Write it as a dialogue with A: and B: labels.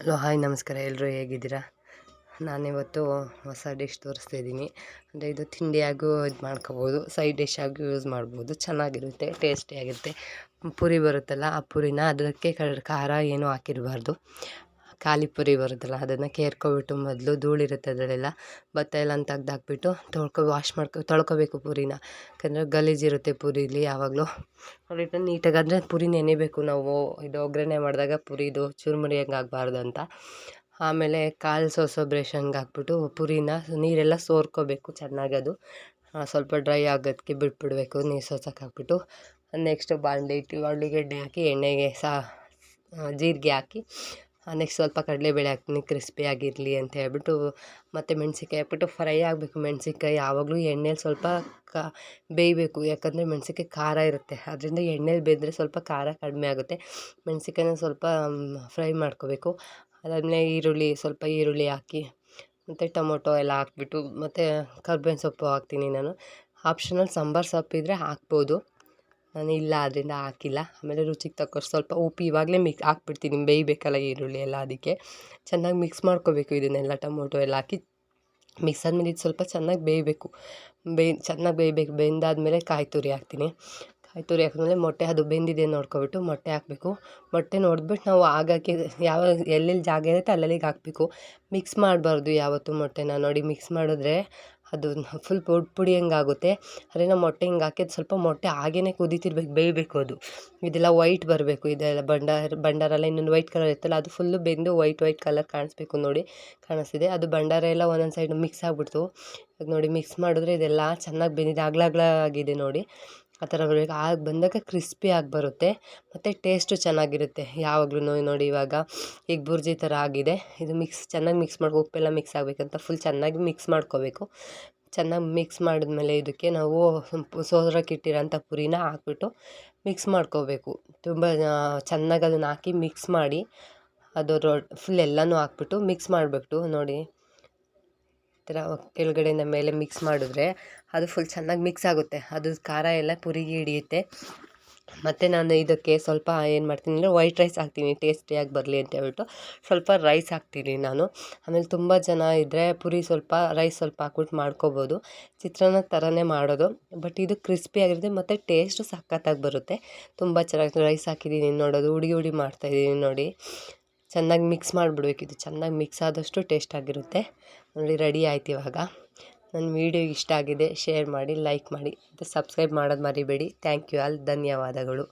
A: Hello, hi, ನಮಸ್ಕಾರ. ಎಲ್ಲರೂ ಹೇಗಿದ್ದೀರಾ? ನಾನಿವತ್ತು ಹೊಸ ಡಿಶ್ ತೋರಿಸ್ತಾ ಇದ್ದೀನಿ. ಅಂದರೆ ಇದು ತಿಂಡಿಯಾಗೂ ಇದು ಮಾಡ್ಕೋಬೋದು. ಸೈಡ್ ಡಿಶ್ ಆಗಿ ಯೂಸ್ ಮಾಡ್ಬೋದು. ಚೆನ್ನಾಗಿರುತ್ತೆ ಟೇಸ್ಟಿಯಾಗಿರುತ್ತೆ ಪುರಿ ಬರುತ್ತಲ್ಲ, ಆ ಪುರಿನ ಅದಕ್ಕೆ ಖಾರ ಏನೂ ಹಾಕಿರಬಾರ್ದು. ಖಾಲಿ ಪುರಿ ಬರುತ್ತಲ್ಲ, ಅದನ್ನು ಕೇರ್ಕೊಬಿಟ್ಟು ಮೊದಲು ಧೂಳಿರುತ್ತೆ ಅದರಲ್ಲೆಲ್ಲ. ಭತ್ತ ಎಲ್ಲ ತೆಗ್ದಾಕ್ಬಿಟ್ಟು ತೊಳ್ಕೊ ವಾಶ್ ಮಾಡ್ಕೊ, ತೊಳ್ಕೊಬೇಕು ಪುರಿನ. ಯಾಕಂದರೆ ಗಲೀಜಿರುತ್ತೆ ಪುರೀಲಿ ಯಾವಾಗಲೂ. ಅದಕ್ಕೆ ನೀಟಾಗಿ ಅಂದರೆ ಪುರಿ ನೆನೆಬೇಕು ನಾವು. ಇದು ಒಗ್ಗರಣೆ ಮಾಡಿದಾಗ ಪುರಿದು ಚುರುಮುರಿ ಹಂಗೆ ಆಗಬಾರ್ದು ಅಂತ. ಆಮೇಲೆ ಕಾಲು ಸೋಸೋ ಬ್ರಷ್ ಹಂಗೆ ಹಾಕ್ಬಿಟ್ಟು ಪುರಿನ ನೀರೆಲ್ಲ ಸೋರ್ಕೋಬೇಕು ಚೆನ್ನಾಗಿ ಅದು ಸ್ವಲ್ಪ ಡ್ರೈ ಆಗೋದಕ್ಕೆ ಬಿಟ್ಬಿಡಬೇಕು, ನೀರು ಸೋಸೋಕೆ ಹಾಕ್ಬಿಟ್ಟು ನೆಕ್ಸ್ಟು ಬಾಣಲೆ ಇಟ್ಟು ಆಲೂಗೆಡ್ಡೆ ಹಾಕಿ, ಎಣ್ಣೆಗೆ ಸಾ ಜೀರಿಗೆ ಹಾಕಿ ನೆಕ್ಸ್ಟ್ ಸ್ವಲ್ಪ ಕಡಲೆಬೇಳೆ ಹಾಕ್ತೀನಿ ಕ್ರಿಸ್ಪಿಯಾಗಿರಲಿ ಅಂತ ಹೇಳ್ಬಿಟ್ಟು ಮತ್ತು ಮೆಣ್ಸಿನ್ಕಾಯಿ ಹಾಕ್ಬಿಟ್ಟು ಫ್ರೈ ಆಗಬೇಕು. ಮೆಣ್ಸಿನ್ಕಾಯಿ ಯಾವಾಗಲೂ ಎಣ್ಣೆಲಿ ಸ್ವಲ್ಪ ಕ, ಬೇಯಬೇಕು. ಯಾಕಂದರೆ ಮೆಣ್ಸಿನ್ಕಾಯಿ ಖಾರ ಇರುತ್ತೆ. ಅದರಿಂದ ಎಣ್ಣೆಲಿ ಬೇಯ್ದರೆ ಸ್ವಲ್ಪ ಖಾರ ಕಡಿಮೆ ಆಗುತ್ತೆ. ಮೆಣ್ಸಿನ್ಕಾಯಿನ ಸ್ವಲ್ಪ ಫ್ರೈ ಮಾಡ್ಕೋಬೇಕು. ಅದಾದಮೇಲೆ ಈರುಳ್ಳಿ, ಸ್ವಲ್ಪ ಈರುಳ್ಳಿ ಹಾಕಿ, ಮತ್ತು ಟೊಮೊಟೊ ಎಲ್ಲ ಹಾಕ್ಬಿಟ್ಟು, ಮತ್ತು ಕರ್ಬೇವಿನ ಸೊಪ್ಪು ಹಾಕ್ತೀನಿ ನಾನು. ಆಪ್ಷನಲ್ ಸಾಂಬಾರು ಸೊಪ್ಪಿದ್ರೆ ಹಾಕ್ಬೋದು. ನಾನು ಇಲ್ಲ ಅದರಿಂದ ಹಾಕಿಲ್ಲ. ಆಮೇಲೆ ರುಚಿಗೆ ತಕ್ಕಷ್ಟು ಸ್ವಲ್ಪ ಉಪ್ಪು ಇವಾಗಲೇ ಮಿಕ್ ಹಾಕ್ಬಿಡ್ತೀನಿ ಬೇಯಬೇಕಲ್ಲ ಈರುಳ್ಳಿ ಎಲ್ಲ ಅದಕ್ಕೆ. ಚೆನ್ನಾಗಿ ಮಿಕ್ಸ್ ಮಾಡ್ಕೋಬೇಕು ಇದನ್ನೆಲ್ಲ, ಟೊಮೊಟೊ ಎಲ್ಲ ಹಾಕಿ. ಮಿಕ್ಸ್ ಆದಮೇಲೆ ಇದು ಸ್ವಲ್ಪ ಚೆನ್ನಾಗಿ ಬೇಯಬೇಕು. ಬೇಯ್ ಚೆನ್ನಾಗಿ ಬೇಯಬೇಕು. ಬೆಂದಾದಮೇಲೆ ಕಾಯಿ ತುರಿ ಹಾಕ್ತೀನಿ. ಕಾಯಿ ತುರಿ ಹಾಕಿದ್ಮೇಲೆ ಮೊಟ್ಟೆ ಅದು ಬೆಂದಿದೆ ನೋಡ್ಕೊಬಿಟ್ಟು ಮೊಟ್ಟೆ ಹಾಕಬೇಕು. ಮೊಟ್ಟೆ ನೋಡ್ಬಿಟ್ಟು ನಾವು ಆಗಾಕಿ ಯಾವ, ಎಲ್ಲೆಲ್ಲಿ ಜಾಗ ಇರುತ್ತೆ ಅಲ್ಲಲ್ಲಿಗೆ ಹಾಕಬೇಕು. ಮಿಕ್ಸ್ ಮಾಡಬಾರ್ದು ಯಾವತ್ತೂ ಮೊಟ್ಟೆನ ನೋಡಿ. ಮಿಕ್ಸ್ ಮಾಡಿದ್ರೆ ಅದು ಫುಲ್ ಪುಡಿ ಪುಡಿ ಹಂಗೆ ಆಗುತ್ತೆ ಅದೇ ನಾವು ಮೊಟ್ಟೆ ಹಿಂಗೆ ಹಾಕಿದ್ದು ಸ್ವಲ್ಪ ಮೊಟ್ಟೆ ಹಾಗೇ ಕುದೀತಿರ್ಬೇಕು, ಬೇಯಬೇಕು ಅದು. ಇದೆಲ್ಲ ವೈಟ್ ಬರಬೇಕು, ಇದೆಲ್ಲ ಬಂಡಾರ ಬಂಡಾರ ಇನ್ನೊಂದು ವೈಟ್ ಕಲರ್ ಇತ್ತಲ್ಲ, ಅದು ಫುಲ್ಲು ಬೆಂದು ವೈಟ್ ವೈಟ್ ಕಲರ್ ಕಾಣಿಸ್ಬೇಕು ನೋಡಿ, ಕಾಣಿಸ್ತಿದೆ. ಅದು ಬಂಡಾರ ಎಲ್ಲ ಒಂದೊಂದು ಸೈಡ್ ಮಿಕ್ಸ್ ಆಗಿಬಿಡ್ತು. ಅದು ನೋಡಿ ಮಿಕ್ಸ್ ಮಾಡಿದ್ರೆ ಇದೆಲ್ಲ ಚೆನ್ನಾಗಿ ಬೆಂದಿದೆ ಅಗ್ಲ ಅಗ್ಲ ಆಗಿದೆ ನೋಡಿ. ಆ ಥರ ಬರಬೇಕು ಆಗ ಬಂದಾಗ ಕ್ರಿಸ್ಪಿಯಾಗಿ ಬರುತ್ತೆ. ಮತ್ತು ಟೇಸ್ಟು ಚೆನ್ನಾಗಿರುತ್ತೆ. ಯಾವಾಗ್ಲೂ ನೋಡಿ ಇವಾಗ ಈಗ ಬುರ್ಜಿ ಥರ ಆಗಿದೆ. ಇದು ಮಿಕ್ಸ್ ಚೆನ್ನಾಗಿ ಮಿಕ್ಸ್ ಮಾಡಿ ಉಪ್ಪೆಲ್ಲ ಮಿಕ್ಸ್ ಆಗಬೇಕಂತ ಫುಲ್ ಚೆನ್ನಾಗಿ ಮಿಕ್ಸ್ ಮಾಡ್ಕೋಬೇಕು. ಚೆನ್ನಾಗಿ ಮಿಕ್ಸ್ ಮಾಡಿದ್ಮೇಲೆ ಇದಕ್ಕೆ ನಾವು ಸೋರಕ್ಕಿಟ್ಟಿರೋಂಥ ಪುರಿನ ಹಾಕ್ಬಿಟ್ಟು ಮಿಕ್ಸ್ ಮಾಡ್ಕೋಬೇಕು. ತುಂಬ ಚೆನ್ನಾಗಿ ಅದನ್ನು ಹಾಕಿ ಮಿಕ್ಸ್ ಮಾಡಿ, ಅದು ರೊ ಫುಲ್ ಎಲ್ಲನೂ ಹಾಕ್ಬಿಟ್ಟು ಮಿಕ್ಸ್ ಮಾಡಿಬಿಟ್ಟು ನೋಡಿ. ಥರ ಕೆಳಗಡೆಯಿಂದ ಮೇಲೆ ಮಿಕ್ಸ್ ಮಾಡಿದ್ರೆ ಅದು ಫುಲ್ ಚೆನ್ನಾಗಿ ಮಿಕ್ಸ್ ಆಗುತ್ತೆ. ಅದು ಖಾರ ಎಲ್ಲ ಪುರಿಗೆ ಹಿಡಿಯುತ್ತೆ. ಮತ್ತು ನಾನು ಇದಕ್ಕೆ ಸ್ವಲ್ಪ ಏನು ಮಾಡ್ತೀನಿ ಅಂದರೆ ವೈಟ್ ರೈಸ್ ಹಾಕ್ತೀನಿ ಟೇಸ್ಟಿಯಾಗಿ ಬರಲಿ ಅಂತ ಹೇಳ್ಬಿಟ್ಟು ಸ್ವಲ್ಪ ರೈಸ್ ಹಾಕ್ತೀನಿ ನಾನು. ಆಮೇಲೆ ತುಂಬ ಜನ ಇದ್ದರೆ ಪುರಿ ಸ್ವಲ್ಪ ರೈಸ್ ಸ್ವಲ್ಪ ಹಾಕ್ಬಿಟ್ಟು ಮಾಡ್ಕೋಬೋದು. ಚಿತ್ರಾನ್ನ ಥರನೇ ಮಾಡೋದು. ಬಟ್ ಇದು ಕ್ರಿಸ್ಪಿಯಾಗಿರುತ್ತೆ ಮತ್ತು ಟೇಸ್ಟು ಸಖತ್ತಾಗಿ ಬರುತ್ತೆ. ತುಂಬ ಚೆನ್ನಾಗಿ ರೈಸ್ ಹಾಕಿದ್ದೀನಿ ನೋಡೋದು ಹುಡುಗಿ ಹುಡಿ ಮಾಡ್ತಾಯಿದ್ದೀನಿ ನೋಡಿ. ಚೆನ್ನಾಗಿ ಮಿಕ್ಸ್ ಮಾಡಿಬಿಡ್ಬೇಕು. ಇದು ಚೆನ್ನಾಗಿ ಮಿಕ್ಸ್ ಆದಷ್ಟು ಟೇಸ್ಟಾಗಿರುತ್ತೆ ನೋಡಿ, ರೆಡಿ ಆಯ್ತು ಇವಾಗ. ನನ್ನ ವೀಡಿಯೋ ಇಷ್ಟ ಆಗಿದೆ, ಶೇರ್ ಮಾಡಿ, ಲೈಕ್ ಮಾಡಿ. ಮತ್ತು ಸಬ್ಸ್ಕ್ರೈಬ್ ಮಾಡೋದು ಮರಿಬೇಡಿ. Thank you all. ಧನ್ಯವಾದಗಳು.